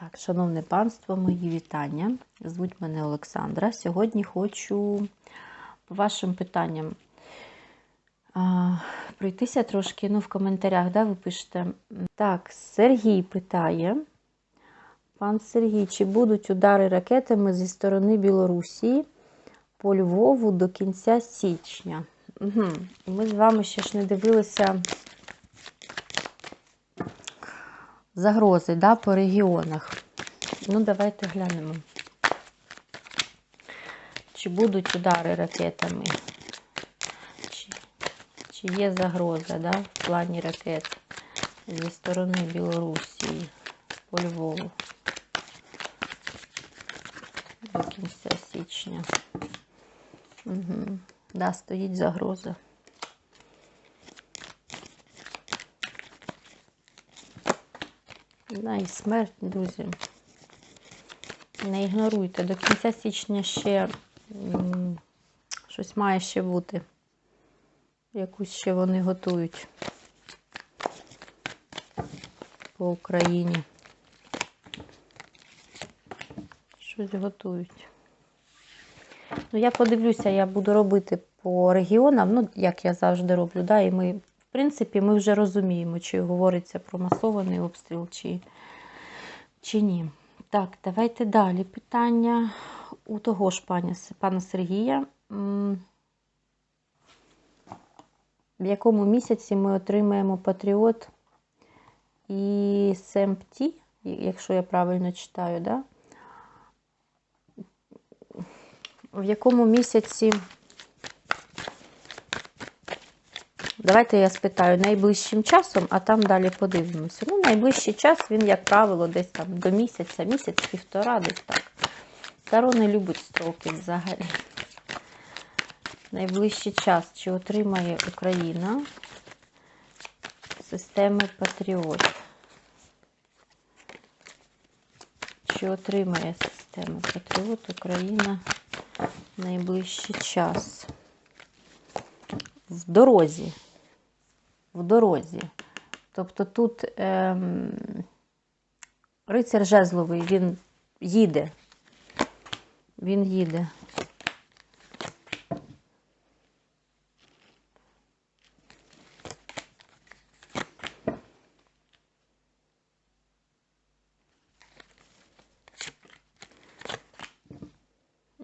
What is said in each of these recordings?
Так, шановне панство, мої вітання. Звуть мене Олександра. Сьогодні хочу по вашим питанням а, пройтися трошки ну, в коментарях, да, ви пишете. Так, Сергій питає. Пан Сергій, чи будуть удари ракетами зі сторони Білорусі по Львову до кінця січня? Угу. Ми з вами ще ж не дивилися загрози да, по регіонах. Ну, давайте глянемо. Чи будуть удари ракетами? Чи, чи є загроза да, в плані ракет зі сторони Білорусі по Львову до кінця січня? Угу. Да, стоїть загроза. Да, і смерть, друзі. Не ігноруйте. До кінця січня ще щось має ще бути. Якусь ще вони готують по Україні. Щось готують. Ну, я подивлюся, я буду робити по регіонам, ну, як я завжди роблю, да, і ми, в принципі, ми вже розуміємо, чи говориться про масований обстріл, чи, чи ні. Так, давайте далі. Питання у того ж пані, пана Сергія. В якому місяці ми отримаємо Патріот і СМПТ, якщо я правильно читаю, да? в якому місяці. Давайте я спитаю найближчим часом, а там далі подивимося. Ну, найближчий час він, як правило, десь там до місяця, місяць-півтора, десь так. Таро не любить строки взагалі. Найближчий час, чи отримає Україна системи Патріот? Чи отримає системи Патріот Україна найближчий час? В дорозі. В дорозі. Тобто тут ем, рицар жезловий, він їде. Він їде.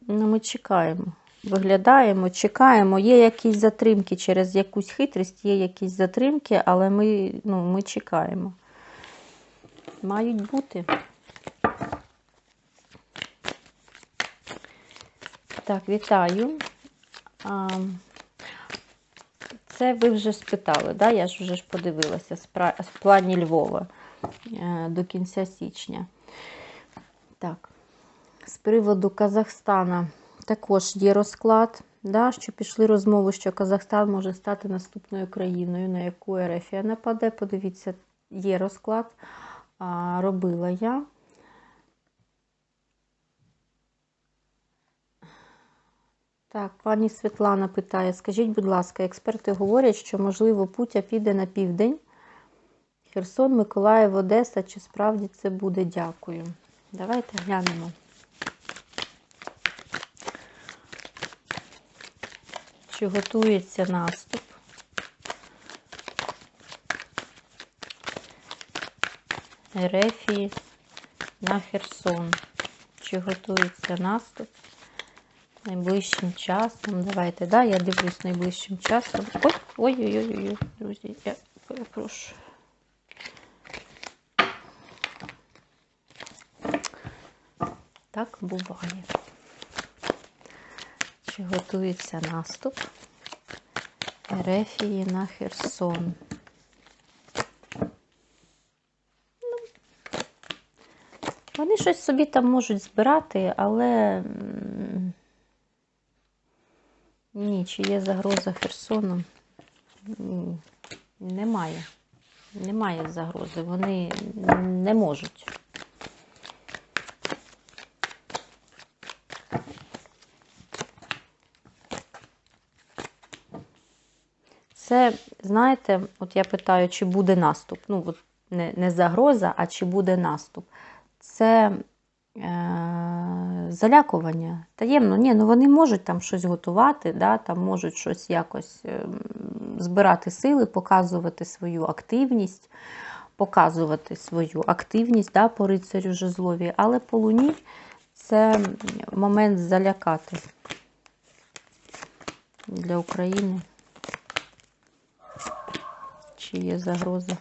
Ну, ми чекаємо. Виглядаємо, чекаємо. Є якісь затримки через якусь хитрість, є якісь затримки, але ми, ну, ми чекаємо. Мають бути. Так, вітаю. Це ви вже спитали, да? я ж вже ж подивилася в плані Львова е, до кінця січня. Так, з приводу Казахстана також є розклад, да, що пішли розмови, що Казахстан може стати наступною країною, на яку Ерефія нападе. Подивіться, є розклад. А, робила я. Так, пані Світлана питає: скажіть, будь ласка, експерти говорять, що, можливо, Путя піде на південь. Херсон, Миколаїв, Одеса. Чи справді це буде? Дякую. Давайте глянемо. Чи готується наступ? Ерефії на Херсон. Чи готується наступ? Найближчим часом. Давайте, да, я дивлюсь найближчим часом. Ой-ой-ой, друзі, я перепрошую. Так буває. Чи готується наступ Ерефії на Херсон? Ну, вони щось собі там можуть збирати, але ні, чи є загроза Херсону? Ні, немає. Немає загрози. Вони не можуть. Це, знаєте, от я питаю, чи буде наступ. Ну, от не, не загроза, а чи буде наступ. це е, залякування. Таємно, ні, ну вони можуть там щось готувати, да, там можуть щось якось ем, збирати сили, показувати свою активність, показувати свою активність да, по рицарю жезлові, але по луні це момент залякати для України. Чи є загроза?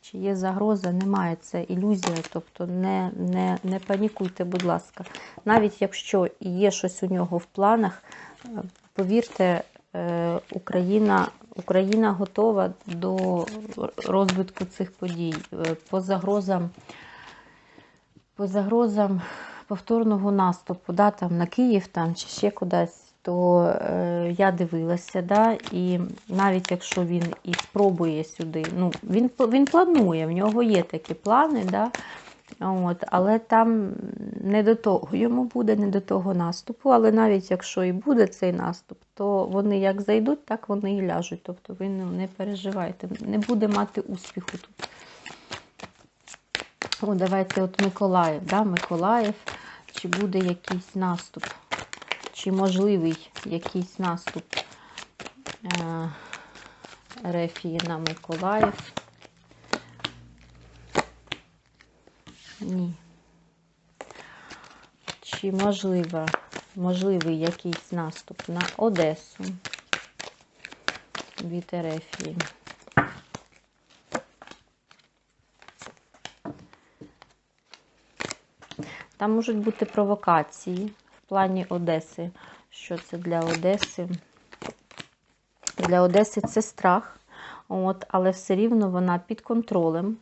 Чи є загроза? Немає. Це ілюзія. Тобто не, не, не панікуйте, будь ласка. Навіть якщо є щось у нього в планах, е, повірте, е, Україна, Україна готова до розвитку цих подій. Е, По загрозам, по загрозам повторного наступу, да, там, на Київ там, чи ще кудись, то е, я дивилася, да, і навіть якщо він і спробує сюди, ну, він, він планує, в нього є такі плани, да, от, але там не до того йому буде, не до того наступу. Але навіть якщо і буде цей наступ, то вони як зайдуть, так вони і ляжуть. Тобто ви ну, не переживайте, не буде мати успіху тут. О, давайте от Миколаїв, да, Миколаїв, чи буде якийсь наступ, чи можливий якийсь наступ е, Рефії на Миколаїв. Ні. Чи можливо, можливий якийсь наступ на Одесу від Ерефії? Там можуть бути провокації плані Одеси. Що це для Одеси? Для Одеси це страх, от, але все рівно вона під контролем.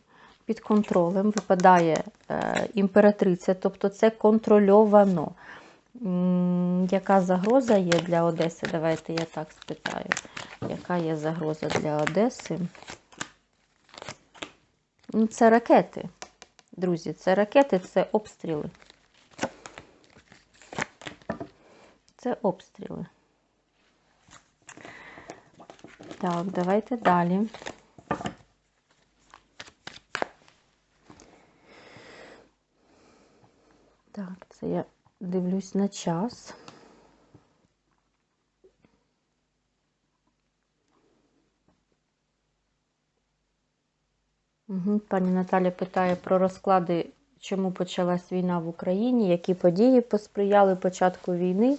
Під контролем випадає е, імператриця, тобто це контрольовано. М, Яка загроза є для Одеси? Давайте я так спитаю. Яка є загроза для Одеси? Ну, Це ракети. Друзі, це ракети, це обстріли. Це обстріли. Так, давайте далі. Так, це я дивлюсь на час. Угу. Пані Наталя питає про розклади, чому почалась війна в Україні, які події посприяли початку війни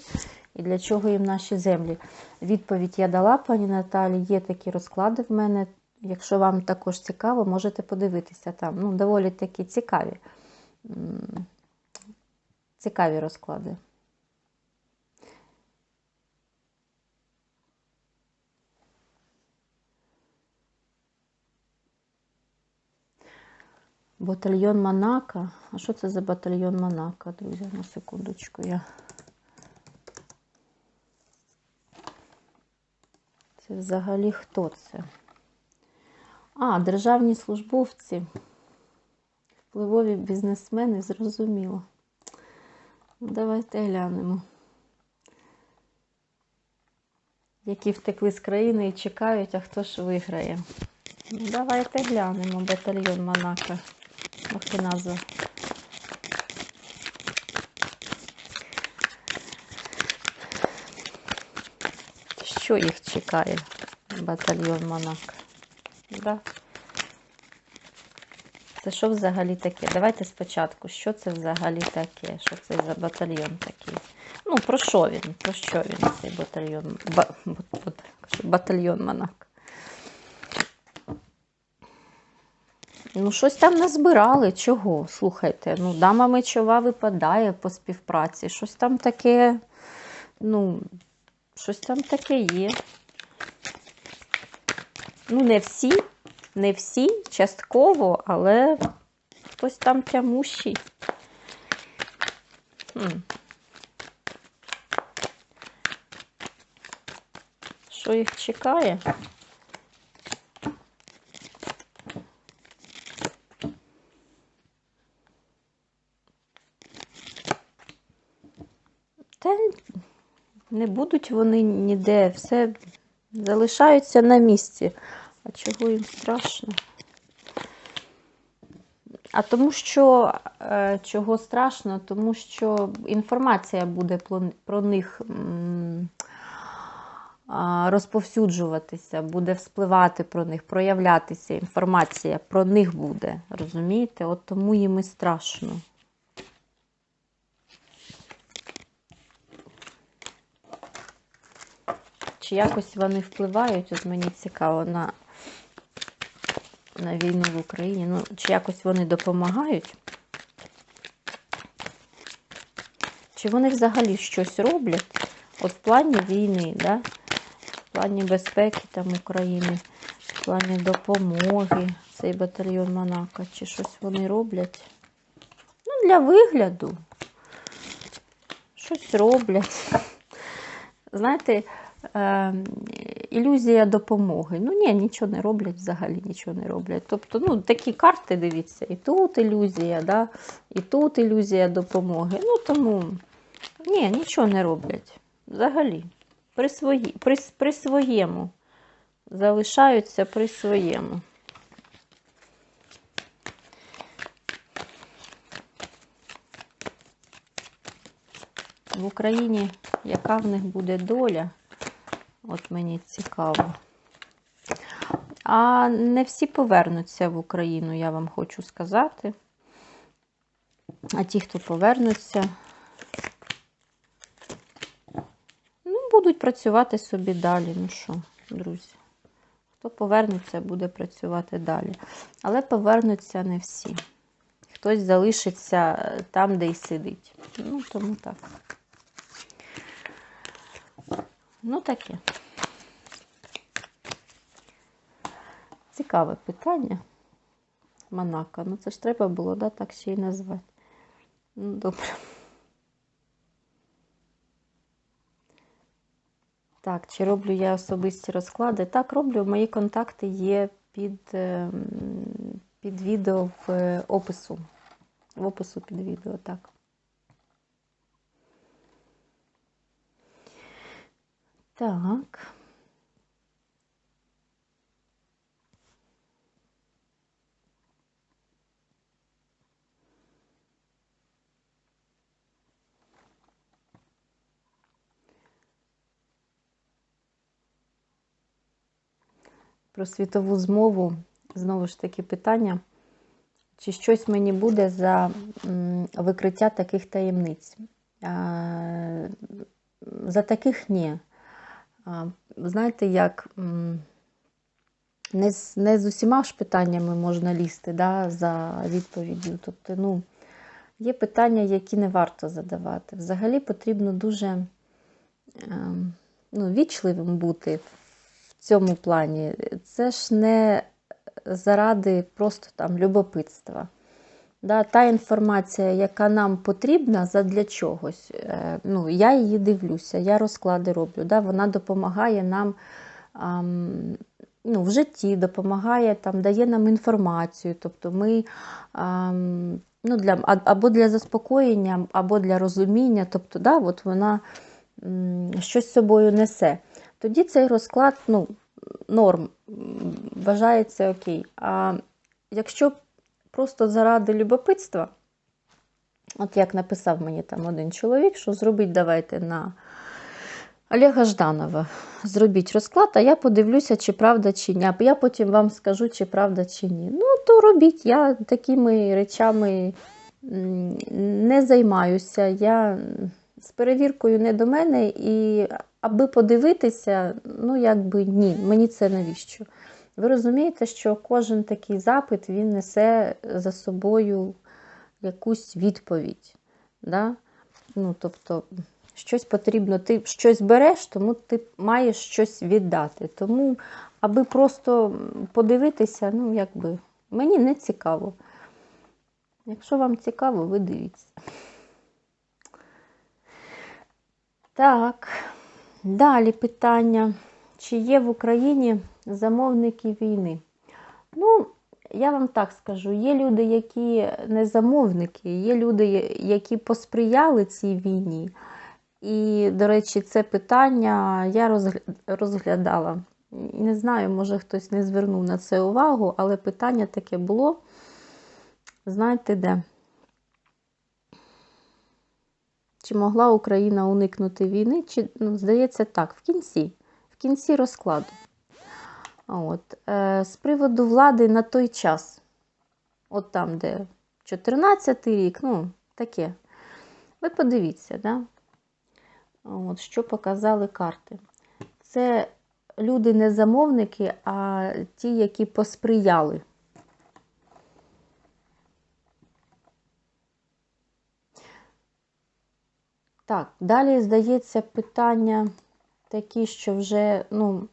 і для чого їм наші землі. Відповідь я дала, пані Наталі, є такі розклади в мене. Якщо вам також цікаво, можете подивитися там. Ну, доволі такі цікаві. Цікаві розклади. Батальйон Монако. А що це за батальйон Монако, друзі? На секундочку я. Це взагалі хто це? А, державні службовці. Впливові бізнесмени, зрозуміло. Ну, Давайте глянемо. Які втекли з країни і чекають, а хто ж виграє. Ну, давайте глянемо батальйон Монако. Ох і назва. Що їх чекає? Батальйон Монако. Да. Це що взагалі таке? Давайте спочатку, що це взагалі таке? Що це за батальйон такий? Ну, про що він? Про що він, цей батальйон? Ба, батальйон Монако. Ну, щось там назбирали. Чого? Слухайте, ну, дама мечова випадає по співпраці. Щось там таке, ну, щось там таке є. Ну, не всі, не всі, частково, але хтось там тямущий. Хм. Що їх чекає? Та не будуть вони ніде, все залишаються на місці. А чого їм страшно? А тому що е, чого страшно, тому що інформація буде про- них розповсюджуватися, буде вспливати про них, проявлятися інформація про них буде. Розумієте? От тому їм і страшно. Чи якось вони впливають, от мені цікаво, на, на війну в Україні. Ну, чи якось вони допомагають? Чи вони взагалі щось роблять? От в плані війни, да? в плані безпеки там України, в плані допомоги, цей батальйон Монако, чи щось вони роблять? Ну, для вигляду. Щось роблять. Знаєте, е, ілюзія допомоги. Ну, ні, нічого не роблять, взагалі нічого не роблять. Тобто, ну, такі карти, дивіться, і тут ілюзія, да? і тут ілюзія допомоги. Ну, тому, ні, нічого не роблять. Взагалі. При, свої, при, при своєму. Залишаються при своєму. В Україні яка в них буде доля? От мені цікаво. А не всі повернуться в Україну, я вам хочу сказати. А ті, хто повернуться, ну, будуть працювати собі далі. Ну що, друзі? Хто повернеться, буде працювати далі. Але повернуться не всі. Хтось залишиться там, де й сидить. Ну, тому так. Ну, таке. Цікаве питання. Монако. Ну, це ж треба було, да, так ще й назвати. Ну, добре. Так, чи роблю я особисті розклади? Так, роблю. Мої контакти є під, ем, під відео в е, опису. В опису під відео, так. Так. Про світову змову знову ж таки питання. Чи щось мені буде за викриття таких таємниць? За таких ні. Знаєте, як не з, не з усіма ж питаннями можна лізти да, за відповіддю. Тобто, ну, є питання, які не варто задавати. Взагалі потрібно дуже ем, ну, вічливим бути в цьому плані. Це ж не заради просто там любопитства. Да, Та інформація, яка нам потрібна задля чогось, е, ну, я її дивлюся, я розклади роблю. Да, Вона допомагає нам ам, ну, в житті, допомагає, там, дає нам інформацію. Тобто ми ам, ну, для, або для заспокоєння, або для розуміння, тобто да, от вона м, щось з собою несе. Тоді цей розклад ну, норм, вважається окей. А якщо просто заради любопитства, от як написав мені там один чоловік, що зробіть давайте на Олега Жданова, зробіть розклад, а я подивлюся, чи правда, чи ні. Я потім вам скажу, чи правда, чи ні. Ну, то робіть, я такими речами не займаюся. Я з перевіркою не до мене, і аби подивитися, ну якби ні, мені це навіщо? Ви розумієте, що кожен такий запит він несе за собою якусь відповідь. Да? Ну, тобто, щось потрібно, ти щось береш, тому ти маєш щось віддати. Тому, аби просто подивитися, ну, якби, мені не цікаво. Якщо вам цікаво, ви дивіться. Так, далі питання. Чи є в Україні замовники війни? Ну, я вам так скажу: є люди, які не замовники, є люди, які посприяли цій війні. І, до речі, це питання я розглядала. Не знаю, може хтось не звернув на це увагу, але питання таке було. знаєте де? Чи могла Україна уникнути війни? Чи, ну, здається, так, в кінці, в кінці розкладу. От. Е, з приводу влади на той час, от там, де 14 рік, ну, таке. Ви подивіться, да? От, що показали карти. Це люди не замовники, а ті, які посприяли. Так, далі, здається, питання такі, що вже, ну,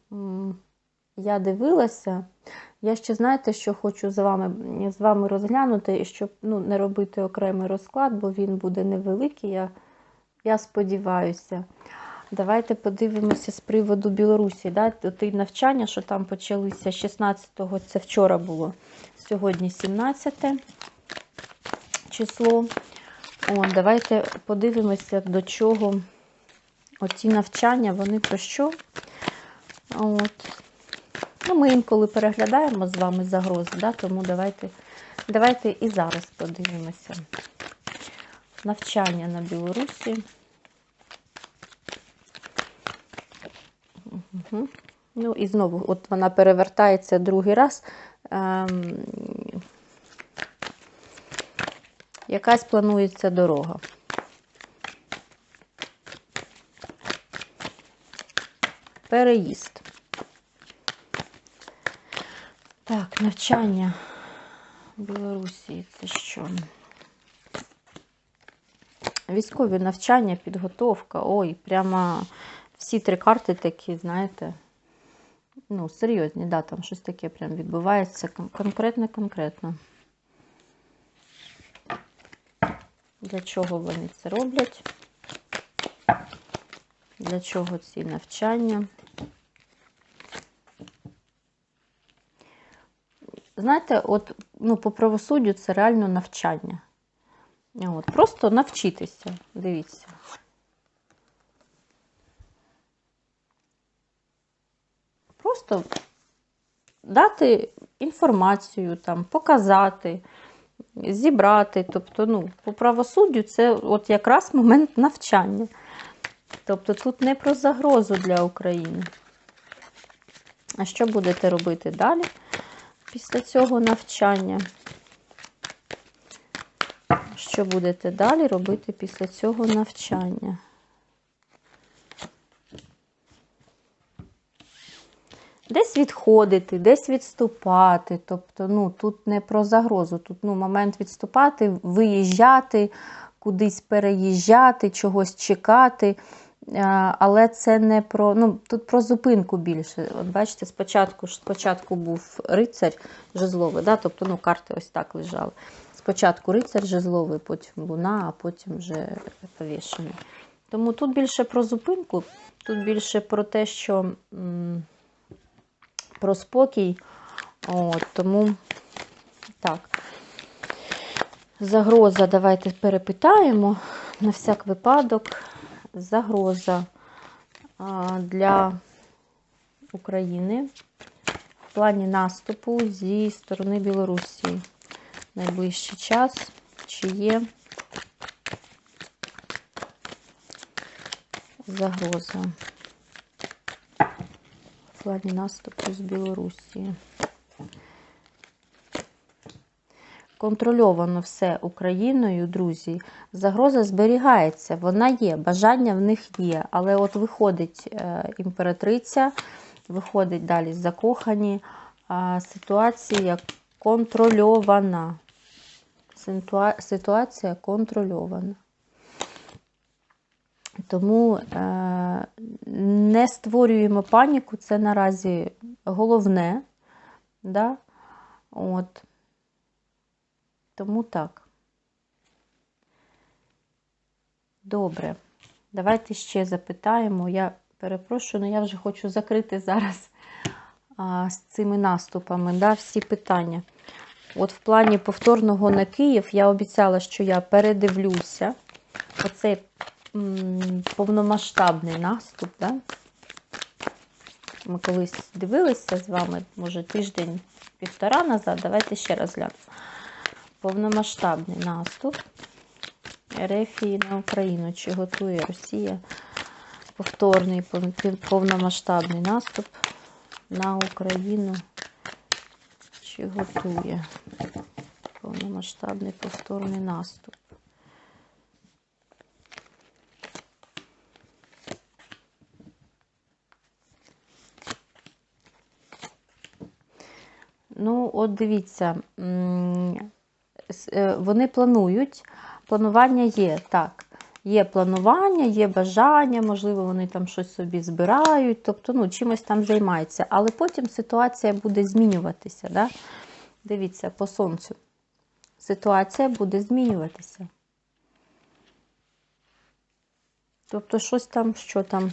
я дивилася. Я ще, знаєте, що хочу з вами, з вами розглянути, щоб ну, не робити окремий розклад, бо він буде невеликий, я, я сподіваюся. Давайте подивимося з приводу Білорусі. Да? Ті навчання, що там почалися 16-го, це вчора було, сьогодні 17 число. О, давайте подивимося, до чого оці навчання, вони про що. От. Ну, Ми інколи переглядаємо з вами загрози, да? тому давайте, давайте і зараз подивимося. Навчання на Білорусі. Угу. Ну і знову, от вона перевертається другий раз. Ем, якась планується дорога. Переїзд. Так, навчання в Білорусі це що? Військові навчання, підготовка. Ой, прямо всі три карти такі, знаєте, ну, серйозні, да, там щось таке прям відбувається. Конкретно-конкретно. Для чого вони це роблять? Для чого ці навчання? Знаєте, от ну, по правосуддю це реально навчання. От, Просто навчитися, дивіться. Просто дати інформацію, там, показати зібрати. Тобто, ну, по правосуддю це от якраз момент навчання. Тобто тут не про загрозу для України. А що будете робити далі після цього навчання? Що будете далі робити після цього навчання? Десь відходити, десь відступати. Тобто, ну, тут не про загрозу, тут ну, момент відступати, виїжджати, кудись переїжджати, чогось чекати. Але це не про. ну, Тут про зупинку більше. От бачите, спочатку спочатку був рицар жезловий, да? тобто ну, карти ось так лежали. Спочатку рицар жезловий, потім луна, а потім вже повішений. Тому тут більше про зупинку, тут більше про те, що. Про спокій. От, Тому так. Загроза, давайте перепитаємо на всяк випадок. Загроза для України в плані наступу зі сторони Білорусі. Найближчий час, чи є загроза в плані наступу з Білорусі. Контрольовано все Україною, друзі. Загроза зберігається, вона є, бажання в них є. Але от виходить е, імператриця, виходить далі закохані. Ситуація контрольована. Ситуація контрольована. Тому е, не створюємо паніку, це наразі головне. Да? От. Тому так. Добре. Давайте ще запитаємо. Я перепрошую, але я вже хочу закрити зараз а, з цими наступами да, всі питання. От в плані повторного на Київ я обіцяла, що я передивлюся. Оцей повномасштабний наступ. Да? Ми колись дивилися з вами, може, тиждень-півтора назад. Давайте ще раз глянемо. Повномасштабний наступ Ерефії на Україну. Чи готує Росія повторний повномасштабний наступ на Україну? Чи готує повномасштабний повторний наступ? Ну, от дивіться, вони планують, планування є, так. Є планування, є бажання, можливо, вони там щось собі збирають, тобто ну, чимось там займаються. Але потім ситуація буде змінюватися. Да? Дивіться, по сонцю. Ситуація буде змінюватися. Тобто, щось там, що там.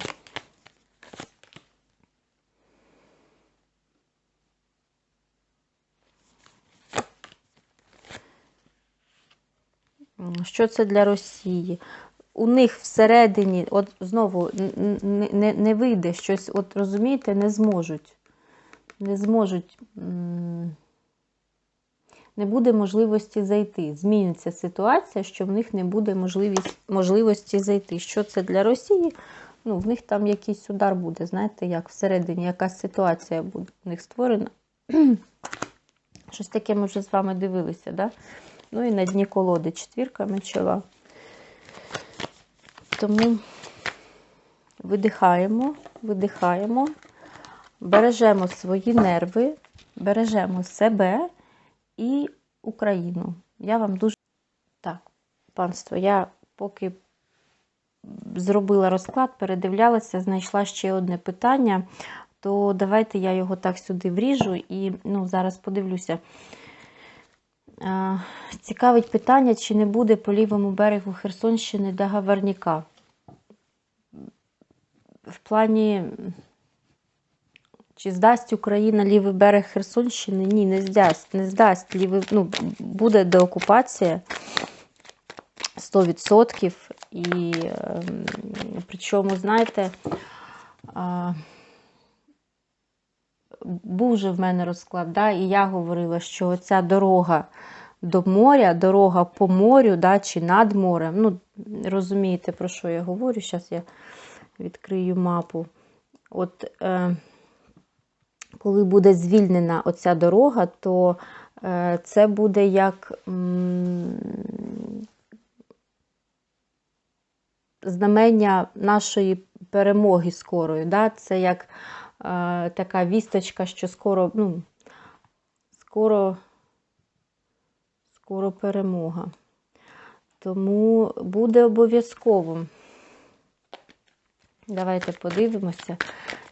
Що це для Росії? У них всередині, от знову н- н- не, не вийде щось, от розумієте, не зможуть. Не зможуть, не буде можливості зайти. Зміниться ситуація, що в них не буде можливість, можливості зайти. Що це для Росії? Ну, в них там якийсь удар буде, знаєте, як всередині якась ситуація буде в них створена. Щось таке ми вже з вами дивилися, да? Ну і на дні колоди четвірка мечова. Тому видихаємо, видихаємо, бережемо свої нерви, бережемо себе і Україну. Я вам дуже так, панство, я поки зробила розклад, передивлялася, знайшла ще одне питання, то давайте я його так сюди вріжу і ну, зараз подивлюся. Цікавить питання, чи не буде по лівому берегу Херсонщини договорняка. В плані, чи здасть Україна лівий берег Херсонщини? Ні, не здасть. Не здасть лівий, ну, буде деокупація 100%. І ем, причому, знаєте, був же в мене розклад, да, і я говорила, що ця дорога до моря, дорога по морю, да, чи над морем. Ну, розумієте, про що я говорю? Зараз я відкрию мапу. От е, коли буде звільнена оця дорога, то е, це буде як знамення нашої перемоги скорої. Да? Це як така вісточка, що скоро, ну, скоро, скоро перемога. Тому буде обов'язково. Давайте подивимося,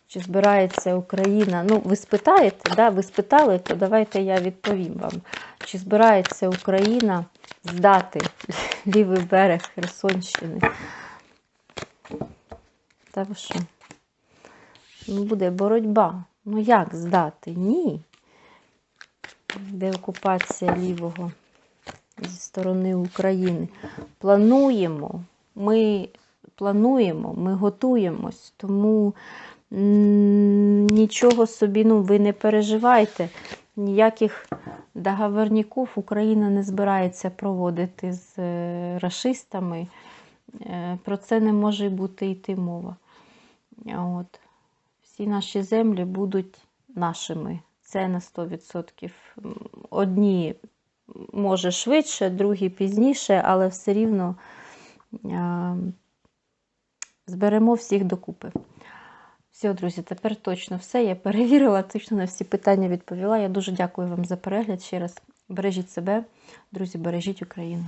чи збирається Україна. Ну, ви спитаєте, да? ви спитали, то давайте я відповім вам. Чи збирається Україна здати лівий берег Херсонщини? Та що? Ну, буде боротьба. Ну як здати? Ні. Де окупація лівого зі сторони України? Плануємо. Ми плануємо, ми готуємось, тому нічого собі, ну, ви не переживайте. Ніяких договорників Україна не збирається проводити з е, рашистами. Е, Про це не може бути йти мова. От. Всі наші землі будуть нашими. Це на 100%. Одні може швидше, другі пізніше, але все рівно а, зберемо всіх докупи. Все, друзі, тепер точно все. Я перевірила, точно на всі питання відповіла. Я дуже дякую вам за перегляд ще раз. Бережіть себе, друзі, бережіть Україну.